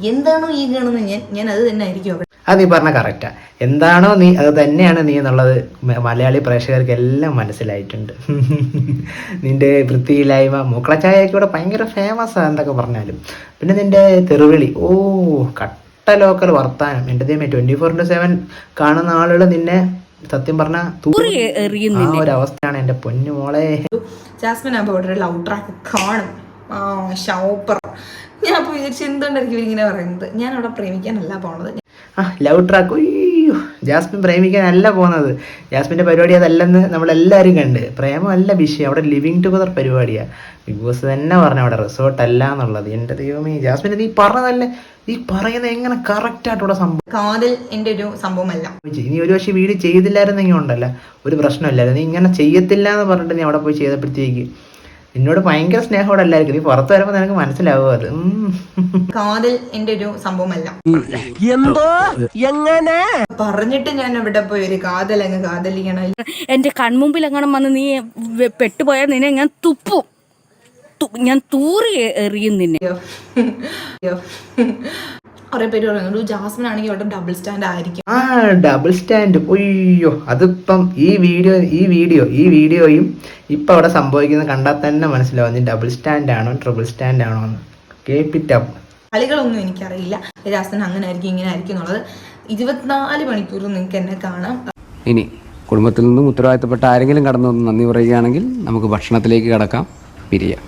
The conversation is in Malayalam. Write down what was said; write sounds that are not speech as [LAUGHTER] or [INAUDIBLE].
എന്താണോ ഈ കാണുന്നത്? ഞാൻ ഞാൻ അത് തന്നെ ആയിരിക്കും അവിടെ. അത് നീ പറഞ്ഞ കറക്റ്റാ എന്താണോ നീ അത് തന്നെയാണ് നീ എന്നുള്ളത് മലയാളി പ്രേക്ഷകർക്ക് എല്ലാം മനസ്സിലായിട്ടുണ്ട്. [LAUGHS] നിന്റെ വൃത്തിയില്ലായ്മ മൂക്കളച്ചായൊക്കെ ഇവിടെ ഭയങ്കര ഫേമസ് ആ എന്തൊക്കെ പറഞ്ഞാലും. പിന്നെ നിന്റെ തെറുവിളി ഓ കട്ട ലോക്കൽ വർത്താനം. എന്റെ ദൈവമേ ട്വന്റി ഫോർ ഇന്റു സെവൻ കാണുന്ന ആളുകൾ നിന്നെ സത്യം പറഞ്ഞാൽ ആ ഒരു അവസ്ഥയാണ് എന്റെ പൊന്നു മോളെ. ജാസ്മിൻ അപ്പോൾ ഇവിടെ ഒരു ലവ് ട്രാക്ക് കാണും. ആ ഷോപ്പർ. ഞാൻ അപ്പോൾ വിചാരിച്ചു എന്തുകൊണ്ടായിരിക്കും ഇവരിങ്ങനെ പറയുന്നത്? ഞാൻ അവിടെ പ്രേമിക്കാനല്ല പോണത്. ആ ലവ് ട്രാക്ക്. അയ്യോ ജാസ്മിൻ പ്രേമിക്കാനല്ല പോകുന്നത് ജാസ്മിന്റെ പരിപാടി അതല്ലെന്ന് നമ്മളെല്ലാവരും കണ്ട്. പ്രേമമല്ല വിഷയം. അവിടെ ലിവിങ് ടുഗദർ പരിപാടിയാണ് ബിഗ് ബോസ് തന്നെ പറഞ്ഞു അവിടെ റിസോർട്ട് അല്ല എന്നുള്ളത്. എന്റെ ദൈവമേ ജാസ്മിൻ നീ പറഞ്ഞതല്ലേ? ഈ പറയുന്നത് എങ്ങനെ കറക്റ്റായിട്ട് ഇവിടെ സംഭവം? കാതൽ എന്റെ ഒരു സംഭവമല്ല. നീ ഒരു പക്ഷേ വീട് ചെയ്തില്ലായിരുന്നെങ്കിൽ ഉണ്ടല്ല. ഒരു പ്രശ്നമില്ലായിരുന്നു. നീ ഇങ്ങനെ ചെയ്യത്തില്ല എന്ന് പറഞ്ഞിട്ട് നീ അവിടെ പോയി ചെയ്തപ്പോഴത്തേക്ക് നിന്നോട് ഭയങ്കര സ്നേഹമോടെ അല്ലായിരിക്കും നീ പുറത്ത് വരുമ്പോൾ നിനക്ക് മനസ്സിലാവും അത്. കാതൽ എന്റെ ഒരു സംഭവമല്ല. എന്തോ? എങ്ങനെ? പറഞ്ഞിട്ട് ഞാൻ ഇവിടെ പോയി? ഒരു കാതൽ അങ്ങ് കാതലിക്കണം എന്റെ കൺമുമ്പിൽ എങ്ങനെ വന്ന് നീ പെട്ടുപോയാൽ നിന്നെ ഞാൻ തുപ്പും. ഞാൻ തൂറി എറിയും നിന്നെ. കുറെ പേര് പറയുന്നുണ്ട് ജാസ്മിൻ ആണെങ്കിൽ അവിടെ ഡബിൾ സ്റ്റാൻഡ് ആയിരിക്കും. ആ ഡബിൾ സ്റ്റാൻഡ് ഒയ്യോ അതിപ്പം ഈ വീഡിയോ ഈ വീഡിയോ ഈ വീഡിയോയും ഇപ്പം അവിടെ സംഭവിക്കുന്നത് കണ്ടാൽ തന്നെ മനസ്സിലാവും. നീ ഡബിൾ സ്റ്റാൻഡ് ആണോ ട്രിപ്പിൾ സ്റ്റാൻഡ് ആണോ എന്ന്. കേപ്പിറ്റപ്പ് കളികളൊന്നും എനിക്കറിയില്ല. ജാസ്മിൻ അങ്ങനെ ആയിരിക്കും ഇങ്ങനെ ആയിരിക്കും എന്നുള്ളത് ഇരുപത്തിനാല് മണിക്കൂർ നിങ്ങൾക്ക് എന്നെ കാണാം. ഇനി കുടുംബത്തിൽ നിന്നും ഉത്തരവാദിത്തപ്പെട്ട ആരെങ്കിലും കടന്നു നന്ദി പറയുകയാണെങ്കിൽ നമുക്ക് ഭക്ഷണത്തിലേക്ക് കടക്കാം. പിരിയാം.